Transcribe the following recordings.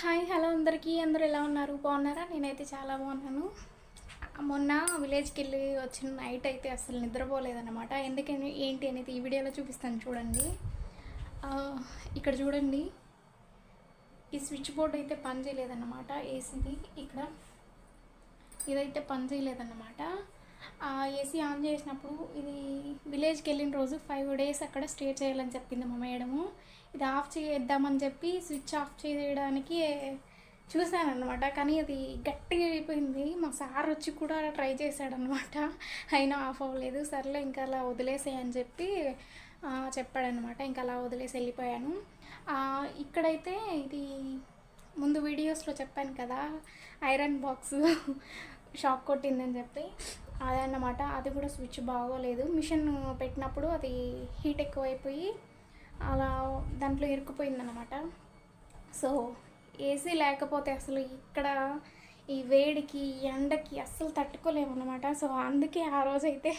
Hi hello అందరికీ. అందరూ ఎలా ఉన్నారు? బాగున్నారా? నేనైతే చాలా బాగున్నాను. మొన్న విలేజ్కి వెళ్ళి వచ్చిన నైట్ అయితే అసలు నిద్రపోలేదన్నమాట. ఎందుకని ఏంటి అనేది ఈ వీడియోలో చూపిస్తాను చూడండి. ఇక్కడ చూడండి. ఈ స్విచ్ బోర్డ్ అయితే పని చేయలేదన్నమాట ఏసీది ఇక్కడ. ఇదైతే పని చేయలేదన్నమాట ఏసీ ఆన్ చేసినప్పుడు ఇది విలేజ్కి వెళ్ళిన రోజు ఫైవ్ డేస్ అక్కడ స్టే చేయాలని చెప్పింది మా మేడము. ఇది ఆఫ్ చేద్దామని చెప్పి స్విచ్ ఆఫ్ చేయడానికి చూశాను అనమాట కానీ అది గట్టిగా అయిపోయింది. మా సార్ వచ్చి కూడా ట్రై చేశాడనమాట అయినా ఆఫ్ అవ్వలేదు. సర్లే ఇంకా అలా వదిలేసేయని చెప్పి చెప్పాడనమాట ఇంకా అలా వదిలేసి వెళ్ళిపోయాను. ఇక్కడైతే ఇది ముందు వీడియోస్లో చెప్పాను కదా ఐరన్ బాక్స్ షాక్ కొట్టిందని చెప్పి. అదన్నమాట. అది కూడా స్విచ్ బాగోలేదు. మిషన్ పెట్టినప్పుడు అది హీట్ ఎక్కువైపోయి అలా దాంట్లో ఇరుక్కుపోయిందన్నమాట. సో ఏసీ లేకపోతే అసలు ఇక్కడ ఈ వేడికి ఎండకి అస్సలు తట్టుకోలేమన్నమాట. సో అందుకే ఆ రోజు అయితే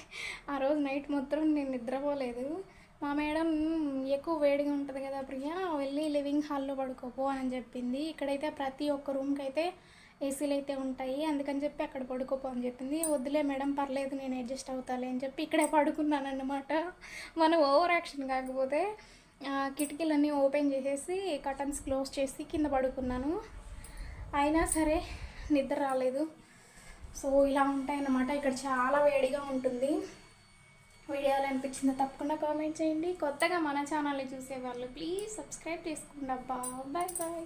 ఆ రోజు నైట్ మొత్తం నేను నిద్రపోలేదు. మా మేడం ఎక్కువ వేడిగా ఉంటుంది కదా ప్రియా వెళ్ళి లివింగ్ హాల్లో పడుకోపో అని చెప్పింది. ఇక్కడైతే ప్రతి ఒక్క రూమ్కి అయితే ఏసీలు అయితే ఉంటాయి. అందుకని చెప్పి అక్కడ పడుకోపో అని చెప్పింది. వద్దులే మేడం పర్లేదు నేను అడ్జస్ట్ అవుతాలే అని చెప్పి ఇక్కడే పడుకున్నాను అన్నమాట మనం ఓవర్ యాక్షన్ కాకపోతే కిటికీలన్నీ ఓపెన్ చేసేసి కటన్స్ క్లోజ్ చేసి కింద పడుకున్నాను. అయినా సరే నిద్ర రాలేదు. సో ఇలా ఉంటాయన్నమాట. ఇక్కడ చాలా వేడిగా ఉంటుంది. వీడియోలు అనిపించిందో తప్పకుండా కామెంట్ చేయండి. కొత్తగా మన ఛానల్ని చూసేవాళ్ళు ప్లీజ్ సబ్స్క్రైబ్ చేసుకోండి అబ్బా. Bye bye.